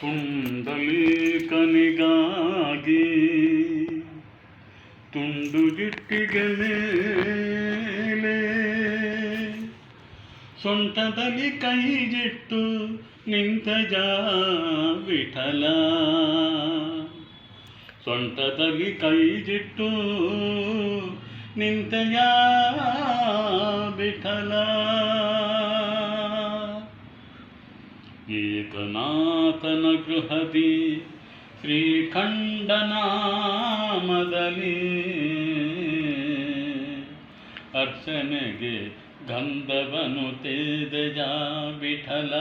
ಪುಂಡಲೀಕನಿಗಾಗಿ ತುಂಡು ಜಿಟ್ಟಿಗೆ ಮೇಲೆ ಸೊಂಟದಲ್ಲಿ ಕೈಗಿಟ್ಟು ನಿಂತ ಜಾ ವಿಠಲ. ಸೊಂಟದಲ್ಲಿ ನಿಂತಾ ಜಾ ವಿಠಲ. ಏಕನಾಥನ ಗೃಹದಿ ಶ್ರೀಖಂಡನಾಮದಲ್ಲಿ ಅರ್ಚನೆಗೆ ಗಂಧವನು ತೇದಜ ವಿಠಲ.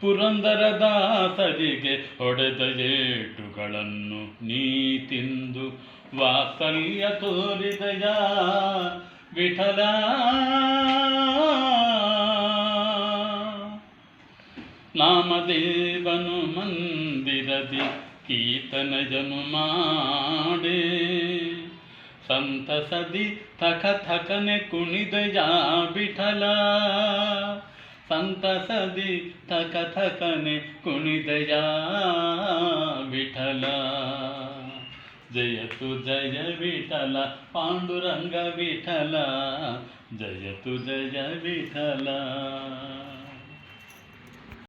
ಪುರಂದರದಾಸರಿಗೆ ಹೊಡೆದ ಏಟುಗಳನ್ನು ನೀ ತಿಂದು ವಾತ್ಸಲ್ಯ ತೋರಿದಯ ವಿಠಲ. ನಾಮದೇವನು ಮಂದಿರದಿ ಕೀರ್ತನಜನು ಮಾಡೆ. ಸಂತಸದಿ ಥಕ ಥಕನೆ ಕುಣಿದಯ ವಿಠಲ ಸಂತಸದಿ ಥಕ ಥಕನೆ ಕುಣಿದಯ ವಿಠಲ ಜಯತು ಜಯ ವಿಠಲ ಪಾಂಡುರಂಗ ವಿಠಲ ಜಯತು ಜಯ ವಿಠಲ